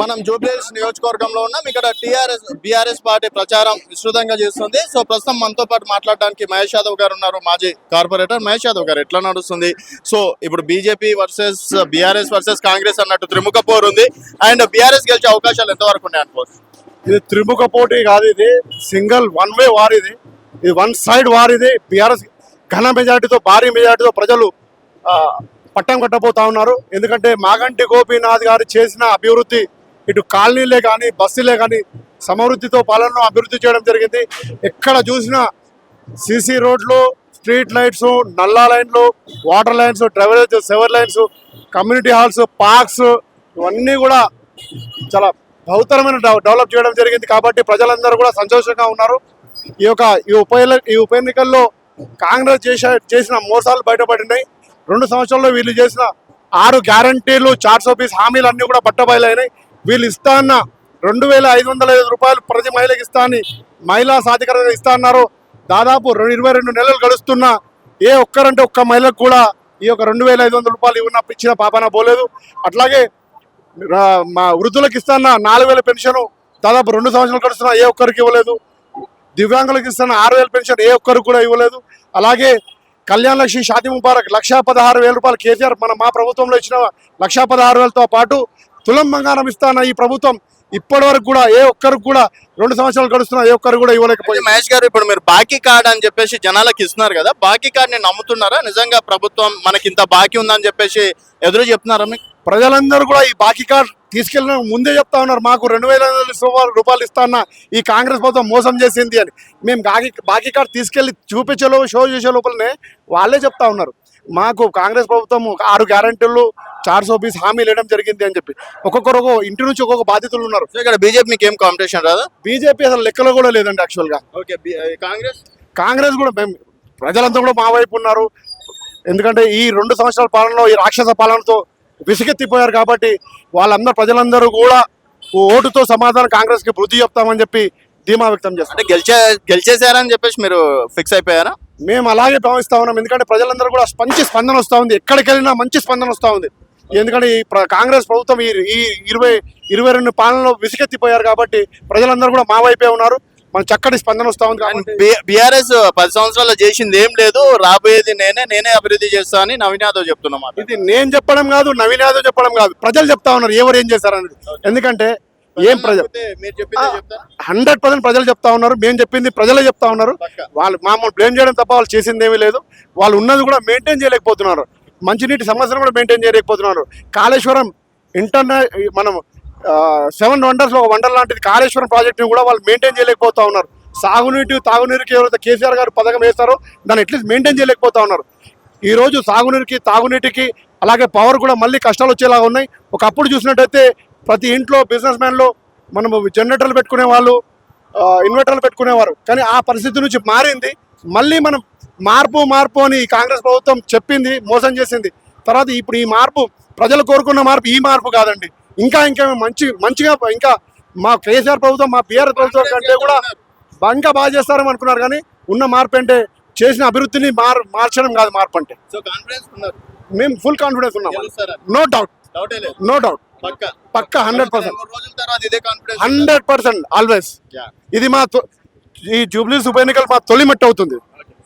మనం జూబ్లీహిల్స్ నియోజకవర్గంలో ఉన్నాం. ఇక్కడ టీఆర్ఎస్ బీఆర్ఎస్ పార్టీ ప్రచారం విస్తృతంగా చేస్తుంది. సో ప్రస్తుతం మనతో పాటు మాట్లాడడానికి మహేష్ యాదవ్ గారు ఉన్నారు మాజీ కార్పొరేటర్. మహేష్ యాదవ్ గారు ఎట్లా నడుస్తుంది? సో ఇప్పుడు BJP versus BRS versus Congress అన్నట్టు త్రిముఖ పోరు ఉంది. అండ్ బీఆర్ఎస్ గెలిచే అవకాశాలు ఎంతవరకు ఉన్నాయి అనుకోవచ్చు? ఇది త్రిముఖ పోటీ కాదు ఇది. సింగిల్ వన్ వే వార్ ఇది. ఇది వన్ సైడ్ వార్ ఇది. బీఆర్ఎస్ ఘన మెజార్టీతో భారీ మెజార్టీతో ప్రజలు ఆ, పట్టం కట్టబోతా ఉన్నారు. ఎందుకంటే మాగంటి గోపీనాథ్ గారు చేసిన అభివృద్ధి ఇటు కాలనీలే కానీ బస్సులే కానీ సమృద్ధితో పాలనను అభివృద్ధి చేయడం జరిగింది. ఎక్కడ చూసినా సీసీ రోడ్లు స్ట్రీట్ లైట్స్ నల్లా లైన్లు water lines drainage sewer lines community halls parks ఇవన్నీ కూడా చాలా బహుతరమైన డెవలప్ చేయడం జరిగింది. కాబట్టి ప్రజలందరూ కూడా సంతోషంగా ఉన్నారు. ఈ యొక్క ఈ ఉప ఈ ఉప ఎన్నికల్లో కాంగ్రెస్ చేసే చేసిన మోసాలు బయటపడినాయి. రెండు సంవత్సరాల్లో వీళ్ళు చేసిన ఆరు గ్యారంటీలు చార్ట్స్ ఆఫీస్ హామీలు అన్నీ కూడా బట్టబయలైనాయి. వీళ్ళు ఇస్తా అన్న రెండు వేల ఐదు వందల ఐదు రూపాయలు ప్రతి మహిళకి ఇస్తా అని మహిళా సాధికారత ఇస్తా అన్నారు. దాదాపు రెండు ఇరవై రెండు నెలలు గడుస్తున్నా ఏ ఒక్కరంటే ఒక్క మహిళకు కూడా ఈ యొక్క రెండు వేల ఐదు వందల రూపాయలు ఇవ్వన ఇచ్చిన పాపన పోలేదు. అట్లాగే మా వృద్ధులకు ఇస్తాన్న నాలుగు వేల పెన్షన్ దాదాపు రెండు సంవత్సరాలు గడుస్తున్నా ఏ ఒక్కరికి ఇవ్వలేదు. దివ్యాంగులకు ఇస్తున్న ఆరు వేల పెన్షన్ ఏ ఒక్కరికి కూడా ఇవ్వలేదు. అలాగే కళ్యాణ లక్ష్మి షాతి ముబారక్ లక్షా పదహారు వేల రూపాయలు కేసీఆర్ మన మా ప్రభుత్వంలో ఇచ్చిన లక్షా పదహారు వేలతో పాటు తులం బంగారం ఇస్తాన ఈ ప్రభుత్వం ఇప్పటి వరకు కూడా ఏ ఒక్కరికి కూడా రెండు సంవత్సరాలు గడుస్తున్నా ఏ ఒక్కరికి కూడా ఇవ్వలేకపోయింది. మహేష్ గారు ఇప్పుడు మీరు బాకీ కార్డ్ అని చెప్పేసి జనాలకు ఇస్తున్నారు కదా బాకీ కార్డ్ని నమ్ముతున్నారా? నిజంగా ప్రభుత్వం మనకి ఇంత బాకీ ఉందని చెప్పేసి ఎదురు చెప్తున్నారా మీకు? ప్రజలందరూ కూడా ఈ బాకీ కార్డ్ తీసుకెళ్ళిన ముందే చెప్తా ఉన్నారు మాకు రెండు వేల రూపాయలు ఇస్తాన్న ఈ కాంగ్రెస్ ప్రభుత్వం మోసం చేసింది అని. మేము బాకీ బాకీ కార్డ్ తీసుకెళ్ళి చూపించే షో చేసే లోపలనే వాళ్ళే చెప్తా ఉన్నారు. మాకు కాంగ్రెస్ ప్రభుత్వం ఆరు గ్యారంటీలు చార్ సో పీస్ హామీలు ఇవ్వడం జరిగింది అని చెప్పి. ఒక్కొక్కరు ఒక్కొక్క ఇంటి నుంచి ఒక్కొక్క బాధితులు ఉన్నారు. ఇక్కడ బీజేపీ మీకు ఏం కాంపిటీషన్ రాదా? బీజేపీ అసలు లెక్కలో కూడా లేదండి యాక్చువల్గా ఓకే కాంగ్రెస్? కాంగ్రెస్ కూడా మేము ప్రజలంతా కూడా మా వైపు ఉన్నారు. ఎందుకంటే ఈ రెండు సంవత్సరాల పాలనలో ఈ రాక్షస పాలనతో విసిగెత్తిపోయారు కాబట్టి వాళ్ళందరూ ప్రజలందరూ కూడా ఓటుతో సమాధానం కాంగ్రెస్కి బుద్ధి చెప్తామని చెప్పి ధీమా వ్యక్తం చేస్తారు అంటే గెలిచే గెలిచేసారని చెప్పేసి మీరు ఫిక్స్ అయిపోయారా? మేము అలాగే భావిస్తా ఉన్నాం. ఎందుకంటే ప్రజలందరూ కూడా మంచి స్పందన వస్తూ ఉంది. ఎక్కడికి వెళ్ళినా మంచి స్పందన వస్తూ ఉంది. ఎందుకంటే ఈ కాంగ్రెస్ ప్రభుత్వం ఈ ఈ ఇరవై ఇరవై రెండు పాలనలో విసిగెత్తిపోయారు కాబట్టి ప్రజలందరూ కూడా మా వైపే ఉన్నారు. మన చక్కటి స్పందన వస్తూ ఉంది బీఆర్ఎస్ పది సంవత్సరాలు చేసింది ఏం లేదు. రాబోయేది నేనే నేనే అభివృద్ధి చేస్తా అని నవీన్ యాదవ్ చెప్తున్నమాట ఇది నేను చెప్పడం కాదు నవీన్ యాదవ్ చెప్పడం కాదు. ప్రజలు చెప్తా ఉన్నారు ఎవరు ఏం చేశారనేది ఎందుకంటే ఏం ప్రజలు హండ్రెడ్ పర్సెంట్ ప్రజలు చెప్తా ఉన్నారు. మేము చెప్పింది ప్రజలే చెప్తా ఉన్నారు. వాళ్ళు మామూలు బ్లేమ్ చేయడం తప్ప వాళ్ళు చేసింది ఏమీ లేదు. వాళ్ళు ఉన్నది కూడా మెయింటైన్ చేయలేకపోతున్నారు. మంచినీటి సమస్యను కూడా మెయింటైన్ చేయలేకపోతున్నారు. కాళేశ్వరం ఇంటర్నే మనం సెవెన్ వండర్స్ ఒక వండర్ లాంటిది కాళేశ్వరం ప్రాజెక్టుని కూడా వాళ్ళు మెయింటైన్ చేయలేకపోతా ఉన్నారు. సాగునీటి తాగునీరుకి ఎవరైతే కేసీఆర్ గారు పథకం వేస్తారో దాన్ని అట్లీస్ట్ మెయింటైన్ చేయలేకపోతా ఉన్నారు. ఈరోజు సాగునీరుకి తాగునీటికి అలాగే పవర్ కూడా మళ్ళీ కష్టాలు వచ్చేలాగా ఉన్నాయి. ఒకప్పుడు చూసినట్టయితే ప్రతి ఇంట్లో బిజినెస్ మ్యాన్లో మనము జనరేటర్లు పెట్టుకునే వాళ్ళు ఇన్వర్టర్లు పెట్టుకునేవారు. కానీ ఆ పరిస్థితి నుంచి మారింది. మళ్ళీ మనం మార్పు మార్పు అని కాంగ్రెస్ ప్రభుత్వం చెప్పింది మోసం చేసింది. తర్వాత ఇప్పుడు ఈ మార్పు ప్రజలు కోరుకున్న మార్పు ఈ మార్పు కాదండి. ఇంకా ఇంకా మంచి మంచిగా ఇంకా మా కేసీఆర్ ప్రభుత్వం మా బీఆర్ ప్రభుత్వం కంటే కూడా ఇంకా బాగా చేస్తారని అనుకున్నారు కానీ ఉన్న మార్పు అంటే చేసిన అభివృద్ధిని మార్ మార్చడం కాదు మార్పు అంటే. సో కాన్ఫిడెన్స్ ఉన్నారు. మేము ఫుల్ కాన్ఫిడెన్స్ ఉన్నాం. నో డౌట్ నో డౌట్ పక్క. పక్క హండ్రెడ్ పర్సెంట్ మూడు రోజుల తర్వాత ఇదే కాన్ఫిడెన్స్ హండ్రెడ్ పర్సెంట్ ఆల్వేస్ ఇది మా ఈ జూబ్లీస్ ఉప ఎన్నికలు మా తొలి మట్టి అవుతుంది.